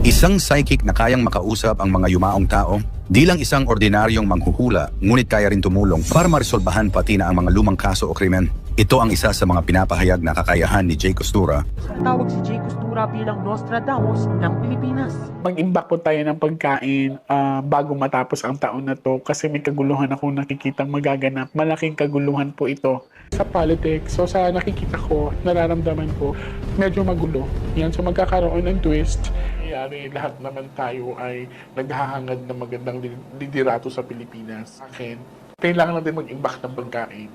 Isang psychic na kayang makausap ang mga yumaong tao, di lang isang ordinaryong manghuhula, ngunit kaya rin tumulong para maresolbahan pati na ang mga lumang kaso o krimen. Ito ang isa sa mga pinapahayag na kakayahan ni Jay Costura Tawag si Jay Costura bilang Nostradamus ng Pilipinas. mag-imbak po tayo ng pagkain ah, bago matapos ang taon na to kasi may kaguluhan ako nakikita magaganap. Malaking kaguluhan po ito sa politics. So sa nakikita ko, nararamdaman ko, medyo magulo. Yan, so magkakaroon ng twist. Yari, lahat naman tayo ay naghahangad ng magandang li- liderato sa Pilipinas. Akin, kailangan natin mag-imbak ng pagkain.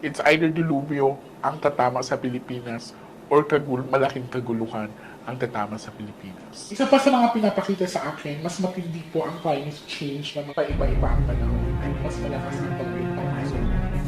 It's either dilubyo ang tatama sa Pilipinas or kagul malaking kaguluhan ang tatama sa Pilipinas. Isa pa sa mga pinapakita sa akin, mas matindi po ang climate change na mapaiba-iba ang panahon at mas malakas ang pagpapasok.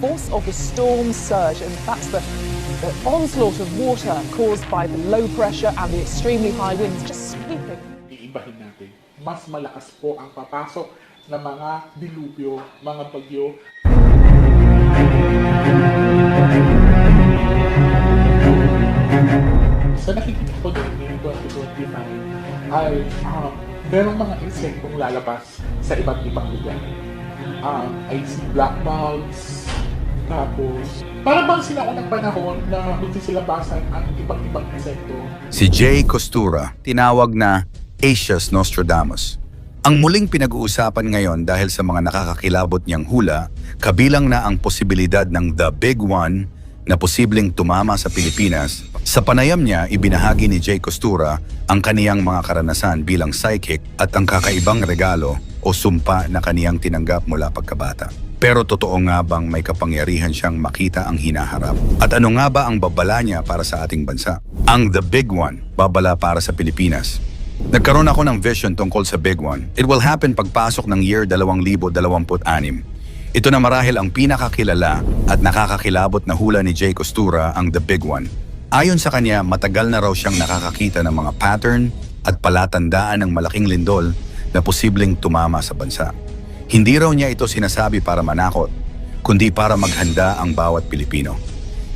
Force of the storm surge and that's the, the onslaught of water caused by the low pressure and the extremely high winds just sweeping Iibahin natin. Mas malakas po ang papasok ng mga dilubyo, mga bagyo. Sa nakikita ko din ngayong 2025 ay um, merong mga insektong lalabas sa iba't ibang lugar. Um, I see black bugs, tapos parang bang sila unang panahon na hindi sila basan ang iba't ibang insekto. Si Jay Costura, tinawag na Asia's Nostradamus. Ang muling pinag-uusapan ngayon dahil sa mga nakakakilabot niyang hula, kabilang na ang posibilidad ng The Big One na posibleng tumama sa Pilipinas. Sa panayam niya, ibinahagi ni Jay Costura ang kaniyang mga karanasan bilang psychic at ang kakaibang regalo o sumpa na kaniyang tinanggap mula pagkabata. Pero totoo nga bang may kapangyarihan siyang makita ang hinaharap? At ano nga ba ang babala niya para sa ating bansa? Ang The Big One, babala para sa Pilipinas. Nagkaroon ako ng vision tungkol sa Big One. It will happen pagpasok ng year 2026. Ito na marahil ang pinakakilala at nakakakilabot na hula ni Jay Costura ang The Big One. Ayon sa kanya, matagal na raw siyang nakakakita ng mga pattern at palatandaan ng malaking lindol na posibleng tumama sa bansa. Hindi raw niya ito sinasabi para manakot, kundi para maghanda ang bawat Pilipino.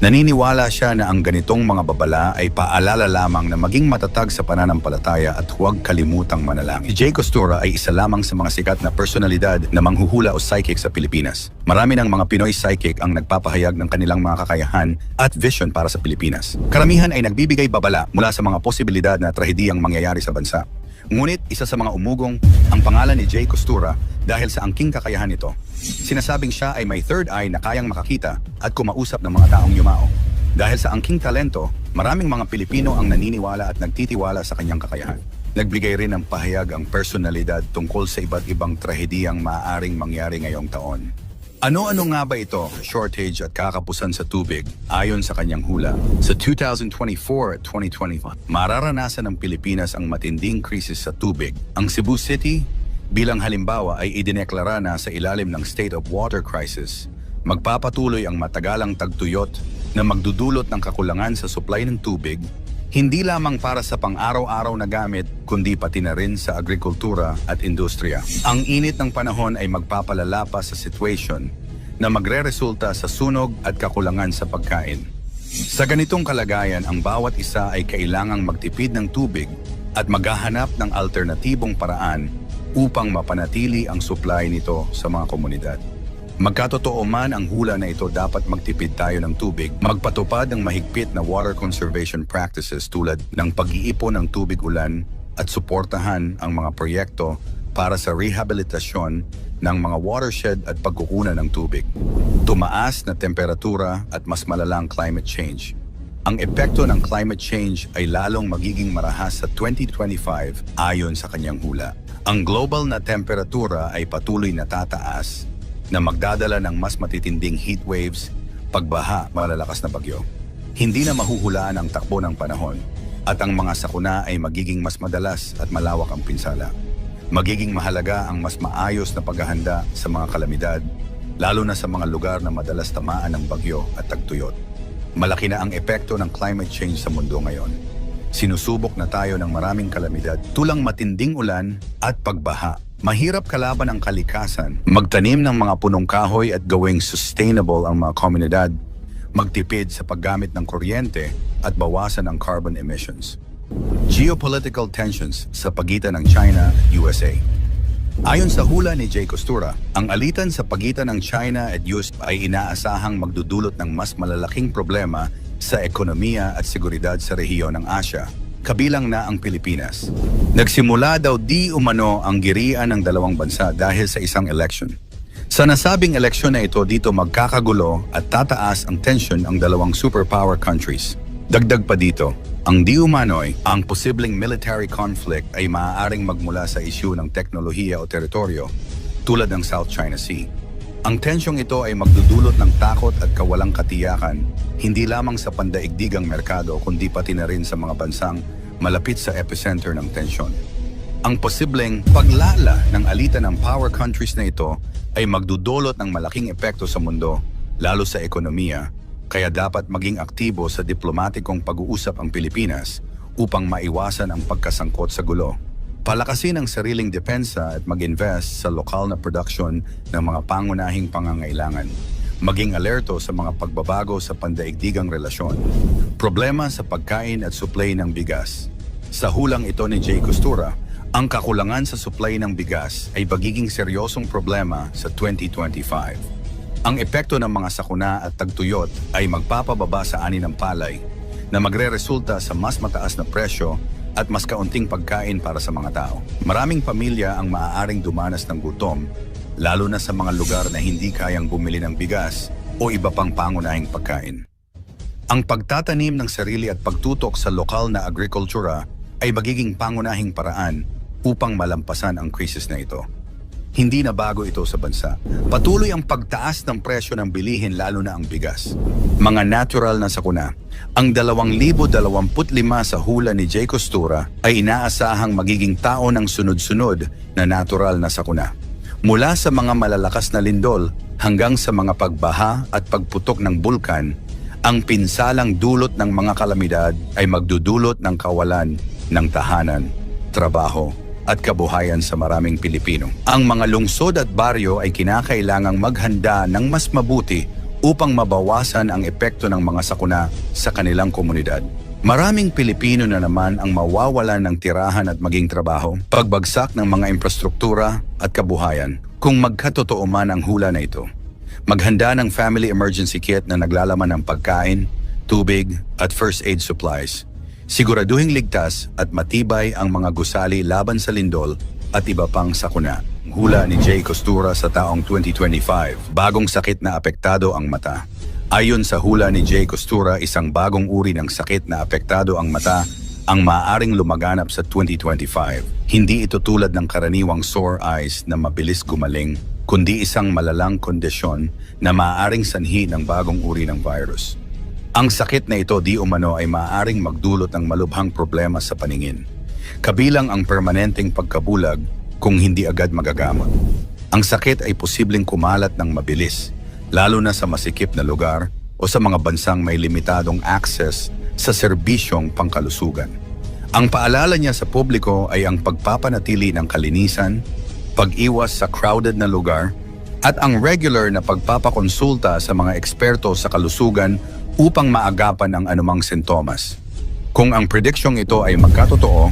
Naniniwala siya na ang ganitong mga babala ay paalala lamang na maging matatag sa pananampalataya at huwag kalimutang manalangin. Si Jay Costura ay isa lamang sa mga sikat na personalidad na manghuhula o psychic sa Pilipinas. Marami ng mga Pinoy psychic ang nagpapahayag ng kanilang mga kakayahan at vision para sa Pilipinas. Karamihan ay nagbibigay babala mula sa mga posibilidad na trahediyang mangyayari sa bansa. Ngunit isa sa mga umugong ang pangalan ni Jay Costura dahil sa angking kakayahan nito. Sinasabing siya ay may third eye na kayang makakita at kumausap ng mga taong yumao. Dahil sa angking talento, maraming mga Pilipino ang naniniwala at nagtitiwala sa kanyang kakayahan. Nagbigay rin ng pahayag ang personalidad tungkol sa iba't ibang trahediyang maaaring mangyari ngayong taon. Ano-ano nga ba ito, shortage at kakapusan sa tubig, ayon sa kanyang hula? Sa 2024 at 2025, mararanasan ng Pilipinas ang matinding krisis sa tubig. Ang Cebu City, bilang halimbawa ay idineklara na sa ilalim ng State of Water Crisis. Magpapatuloy ang matagalang tagtuyot na magdudulot ng kakulangan sa supply ng tubig hindi lamang para sa pang-araw-araw na gamit, kundi pati na rin sa agrikultura at industriya. Ang init ng panahon ay magpapalala pa sa situation na magre-resulta sa sunog at kakulangan sa pagkain. Sa ganitong kalagayan, ang bawat isa ay kailangang magtipid ng tubig at maghahanap ng alternatibong paraan upang mapanatili ang supply nito sa mga komunidad. Magkatotoo man ang hula na ito dapat magtipid tayo ng tubig, magpatupad ng mahigpit na water conservation practices tulad ng pag-iipon ng tubig ulan at suportahan ang mga proyekto para sa rehabilitasyon ng mga watershed at pagkukunan ng tubig. Tumaas na temperatura at mas malalang climate change. Ang epekto ng climate change ay lalong magiging marahas sa 2025 ayon sa kanyang hula. Ang global na temperatura ay patuloy na tataas na magdadala ng mas matitinding heat waves, pagbaha, malalakas na bagyo. Hindi na mahuhulaan ang takbo ng panahon at ang mga sakuna ay magiging mas madalas at malawak ang pinsala. Magiging mahalaga ang mas maayos na paghahanda sa mga kalamidad, lalo na sa mga lugar na madalas tamaan ng bagyo at tagtuyot. Malaki na ang epekto ng climate change sa mundo ngayon. Sinusubok na tayo ng maraming kalamidad tulang matinding ulan at pagbaha. Mahirap kalaban ang kalikasan, magtanim ng mga punong kahoy at gawing sustainable ang mga komunidad, magtipid sa paggamit ng kuryente at bawasan ang carbon emissions. Geopolitical tensions sa pagitan ng China at USA. Ayon sa hula ni Jay Costura, ang alitan sa pagitan ng China at US ay inaasahang magdudulot ng mas malalaking problema sa ekonomiya at seguridad sa rehiyon ng Asya, kabilang na ang Pilipinas. Nagsimula daw di umano ang girian ng dalawang bansa dahil sa isang election. Sa nasabing eleksyon na ito dito magkakagulo at tataas ang tension ang dalawang superpower countries. Dagdag pa dito, ang di umano'y ang posibleng military conflict ay maaaring magmula sa isyu ng teknolohiya o teritoryo tulad ng South China Sea. Ang tensyong ito ay magdudulot ng takot at kawalang katiyakan hindi lamang sa pandaigdigang merkado kundi pati na rin sa mga bansang malapit sa epicenter ng tensyon. Ang posibleng paglala ng alitan ng power countries na ito ay magdudulot ng malaking epekto sa mundo, lalo sa ekonomiya, kaya dapat maging aktibo sa diplomatikong pag-uusap ang Pilipinas upang maiwasan ang pagkasangkot sa gulo. Palakasin ang sariling depensa at mag-invest sa lokal na production ng mga pangunahing pangangailangan. Maging alerto sa mga pagbabago sa pandaigdigang relasyon. Problema sa pagkain at supply ng bigas. Sa hulang ito ni Jay Costura, ang kakulangan sa supply ng bigas ay magiging seryosong problema sa 2025. Ang epekto ng mga sakuna at tagtuyot ay magpapababa sa ani ng palay na magre-resulta sa mas mataas na presyo at mas kaunting pagkain para sa mga tao. Maraming pamilya ang maaaring dumanas ng gutom, lalo na sa mga lugar na hindi kayang bumili ng bigas o iba pang pangunahing pagkain. Ang pagtatanim ng sarili at pagtutok sa lokal na agrikultura ay magiging pangunahing paraan upang malampasan ang krisis na ito. Hindi na bago ito sa bansa. Patuloy ang pagtaas ng presyo ng bilihin lalo na ang bigas. Mga natural na sakuna. Ang 2025 sa hula ni Jay Costura ay inaasahang magiging tao ng sunod-sunod na natural na sakuna. Mula sa mga malalakas na lindol hanggang sa mga pagbaha at pagputok ng bulkan, ang pinsalang dulot ng mga kalamidad ay magdudulot ng kawalan ng tahanan, trabaho, at kabuhayan sa maraming Pilipino. Ang mga lungsod at baryo ay kinakailangang maghanda ng mas mabuti upang mabawasan ang epekto ng mga sakuna sa kanilang komunidad. Maraming Pilipino na naman ang mawawalan ng tirahan at maging trabaho, pagbagsak ng mga infrastruktura at kabuhayan kung magkatotoo man ang hula na ito. Maghanda ng family emergency kit na naglalaman ng pagkain, tubig at first aid supplies. Siguraduhing ligtas at matibay ang mga gusali laban sa lindol at iba pang sakuna. Hula ni Jay Costura sa taong 2025, bagong sakit na apektado ang mata. Ayon sa hula ni Jay Costura, isang bagong uri ng sakit na apektado ang mata ang maaaring lumaganap sa 2025. Hindi ito tulad ng karaniwang sore eyes na mabilis gumaling, kundi isang malalang kondisyon na maaaring sanhi ng bagong uri ng virus. Ang sakit na ito di umano ay maaaring magdulot ng malubhang problema sa paningin. Kabilang ang permanenteng pagkabulag kung hindi agad magagamot. Ang sakit ay posibleng kumalat ng mabilis, lalo na sa masikip na lugar o sa mga bansang may limitadong access sa serbisyong pangkalusugan. Ang paalala niya sa publiko ay ang pagpapanatili ng kalinisan, pag-iwas sa crowded na lugar, at ang regular na pagpapakonsulta sa mga eksperto sa kalusugan upang maagapan ang anumang sintomas. Kung ang prediksyong ito ay magkatotoo,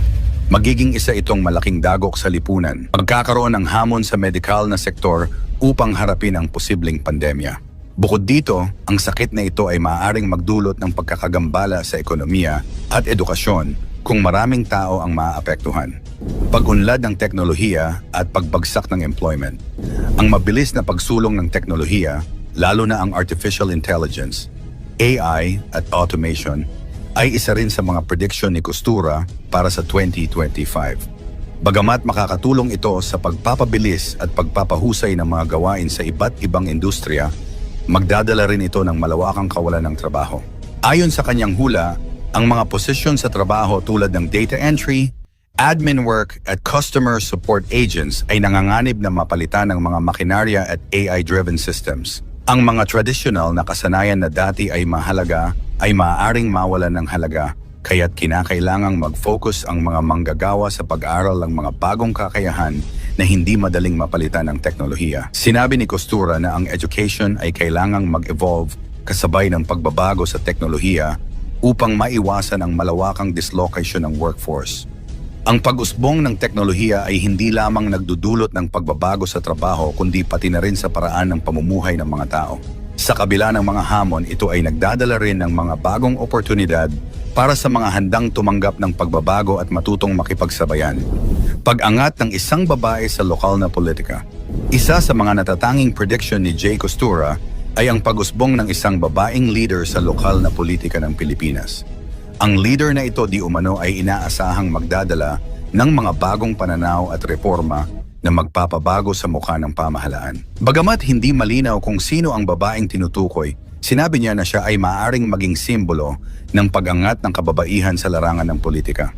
magiging isa itong malaking dagok sa lipunan. Magkakaroon ng hamon sa medikal na sektor upang harapin ang posibleng pandemya. Bukod dito, ang sakit na ito ay maaaring magdulot ng pagkakagambala sa ekonomiya at edukasyon kung maraming tao ang maaapektuhan. Pag-unlad ng teknolohiya at pagbagsak ng employment. Ang mabilis na pagsulong ng teknolohiya, lalo na ang artificial intelligence, AI at automation ay isa rin sa mga prediction ni Costura para sa 2025. Bagamat makakatulong ito sa pagpapabilis at pagpapahusay ng mga gawain sa iba't ibang industriya, magdadala rin ito ng malawakang kawalan ng trabaho. Ayon sa kanyang hula, ang mga posisyon sa trabaho tulad ng data entry, admin work at customer support agents ay nanganganib na mapalitan ng mga makinarya at AI-driven systems. Ang mga traditional na kasanayan na dati ay mahalaga ay maaaring mawalan ng halaga kaya't kinakailangang mag-focus ang mga manggagawa sa pag-aral ng mga bagong kakayahan na hindi madaling mapalitan ng teknolohiya. Sinabi ni Costura na ang education ay kailangang mag-evolve kasabay ng pagbabago sa teknolohiya upang maiwasan ang malawakang dislocation ng workforce. Ang pag-usbong ng teknolohiya ay hindi lamang nagdudulot ng pagbabago sa trabaho kundi pati na rin sa paraan ng pamumuhay ng mga tao. Sa kabila ng mga hamon, ito ay nagdadala rin ng mga bagong oportunidad para sa mga handang tumanggap ng pagbabago at matutong makipagsabayan. Pag-angat ng isang babae sa lokal na politika. Isa sa mga natatanging prediction ni Jay Costura ay ang pag-usbong ng isang babaeng leader sa lokal na politika ng Pilipinas. Ang leader na ito di umano ay inaasahang magdadala ng mga bagong pananaw at reforma na magpapabago sa mukha ng pamahalaan. Bagamat hindi malinaw kung sino ang babaeng tinutukoy, sinabi niya na siya ay maaring maging simbolo ng pag-angat ng kababaihan sa larangan ng politika.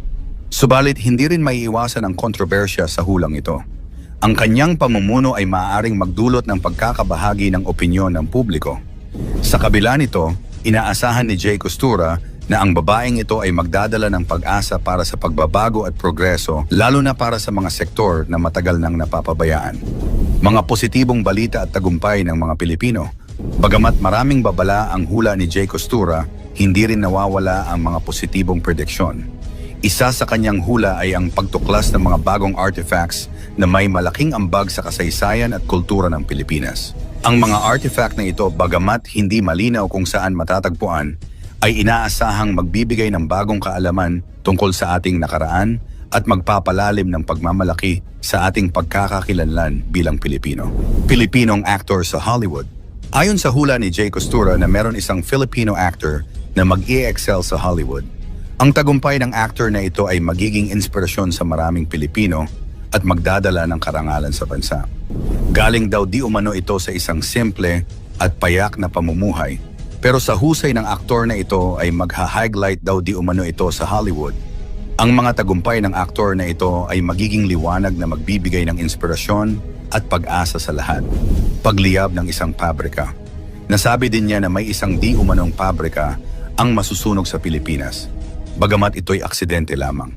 Subalit hindi rin maiiwasan ang kontrobersya sa hulang ito. Ang kanyang pamumuno ay maaaring magdulot ng pagkakabahagi ng opinyon ng publiko. Sa kabila nito, inaasahan ni Jay Costura na ang babaeng ito ay magdadala ng pag-asa para sa pagbabago at progreso lalo na para sa mga sektor na matagal nang napapabayaan. Mga positibong balita at tagumpay ng mga Pilipino. Bagamat maraming babala ang hula ni Jay Costura, hindi rin nawawala ang mga positibong prediksyon. Isa sa kanyang hula ay ang pagtuklas ng mga bagong artifacts na may malaking ambag sa kasaysayan at kultura ng Pilipinas. Ang mga artifact na ito bagamat hindi malinaw kung saan matatagpuan, ay inaasahang magbibigay ng bagong kaalaman tungkol sa ating nakaraan at magpapalalim ng pagmamalaki sa ating pagkakakilanlan bilang Pilipino. Pilipinong actor sa Hollywood. Ayon sa hula ni Jay Costura na meron isang Filipino actor na mag-i-excel sa Hollywood, ang tagumpay ng actor na ito ay magiging inspirasyon sa maraming Pilipino at magdadala ng karangalan sa bansa. Galing daw di umano ito sa isang simple at payak na pamumuhay pero sa husay ng aktor na ito ay magha-highlight daw di umano ito sa Hollywood. Ang mga tagumpay ng aktor na ito ay magiging liwanag na magbibigay ng inspirasyon at pag-asa sa lahat. Pagliyab ng isang pabrika. Nasabi din niya na may isang di umanong pabrika ang masusunog sa Pilipinas. Bagamat ito'y aksidente lamang.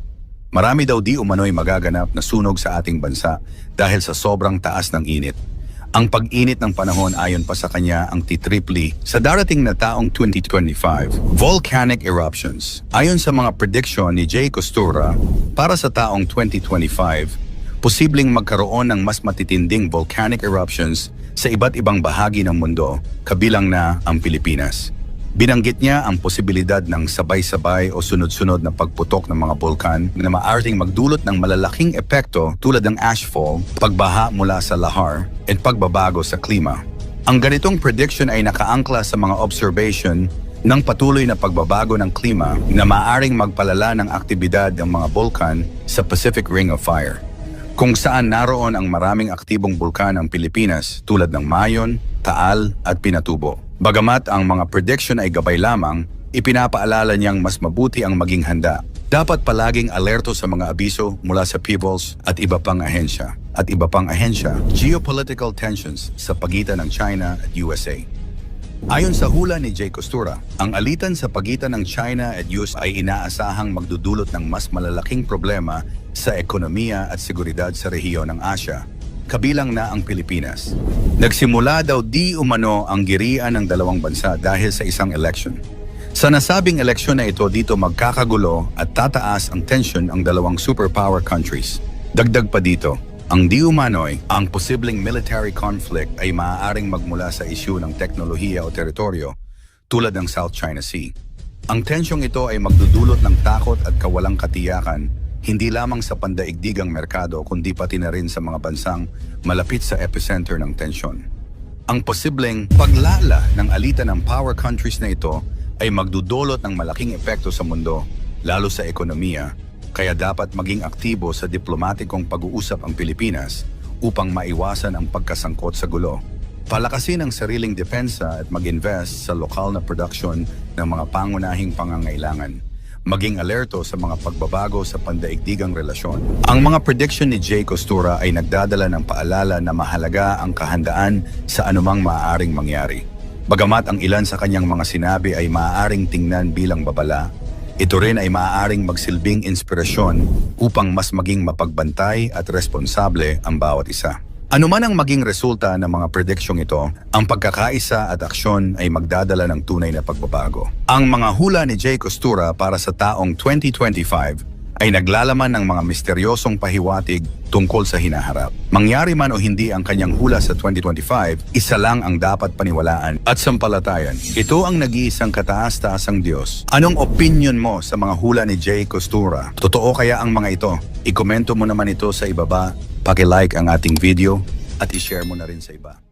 Marami daw di umano'y magaganap na sunog sa ating bansa dahil sa sobrang taas ng init. Ang pag-init ng panahon ayon pa sa kanya ang titripli sa darating na taong 2025. Volcanic eruptions. Ayon sa mga prediction ni Jay Costura, para sa taong 2025, posibleng magkaroon ng mas matitinding volcanic eruptions sa iba't ibang bahagi ng mundo, kabilang na ang Pilipinas. Binanggit niya ang posibilidad ng sabay-sabay o sunod-sunod na pagputok ng mga bulkan na maaaring magdulot ng malalaking epekto tulad ng ashfall, pagbaha mula sa lahar, at pagbabago sa klima. Ang ganitong prediction ay nakaangkla sa mga observation ng patuloy na pagbabago ng klima na maaaring magpalala ng aktibidad ng mga bulkan sa Pacific Ring of Fire kung saan naroon ang maraming aktibong bulkan ng Pilipinas tulad ng Mayon, Taal at Pinatubo. Bagamat ang mga prediction ay gabay lamang, ipinapaalala niyang mas mabuti ang maging handa. Dapat palaging alerto sa mga abiso mula sa peoples at iba pang ahensya. At iba pang ahensya, geopolitical tensions sa pagitan ng China at USA. Ayon sa hula ni Jay Costura, ang alitan sa pagitan ng China at US ay inaasahang magdudulot ng mas malalaking problema sa ekonomiya at seguridad sa rehiyon ng Asya, kabilang na ang Pilipinas. Nagsimula daw di umano ang girian ng dalawang bansa dahil sa isang election. Sa nasabing eleksyon na ito dito magkakagulo at tataas ang tension ang dalawang superpower countries. Dagdag pa dito, ang di umano'y ang posibleng military conflict ay maaaring magmula sa isyu ng teknolohiya o teritoryo tulad ng South China Sea. Ang tensyong ito ay magdudulot ng takot at kawalang katiyakan hindi lamang sa pandaigdigang merkado kundi pati na rin sa mga bansang malapit sa epicenter ng tensyon. Ang posibleng paglala ng alitan ng power countries na ito ay magdudulot ng malaking epekto sa mundo, lalo sa ekonomiya, kaya dapat maging aktibo sa diplomatikong pag-uusap ang Pilipinas upang maiwasan ang pagkasangkot sa gulo. Palakasin ang sariling depensa at mag-invest sa lokal na production ng mga pangunahing pangangailangan. Maging alerto sa mga pagbabago sa pandaigdigang relasyon. Ang mga prediction ni Jay Costura ay nagdadala ng paalala na mahalaga ang kahandaan sa anumang maaaring mangyari. Bagamat ang ilan sa kanyang mga sinabi ay maaaring tingnan bilang babala, ito rin ay maaaring magsilbing inspirasyon upang mas maging mapagbantay at responsable ang bawat isa. Ano man ang maging resulta ng mga prediksyong ito, ang pagkakaisa at aksyon ay magdadala ng tunay na pagbabago. Ang mga hula ni Jay Costura para sa taong 2025 ay naglalaman ng mga misteryosong pahiwatig tungkol sa hinaharap. Mangyari man o hindi ang kanyang hula sa 2025, isa lang ang dapat paniwalaan at sampalatayan. Ito ang nag-iisang kataas-taasang Diyos. Anong opinion mo sa mga hula ni Jay Costura? Totoo kaya ang mga ito? Ikomento mo naman ito sa ibaba, paki-like ang ating video at i-share mo na rin sa iba.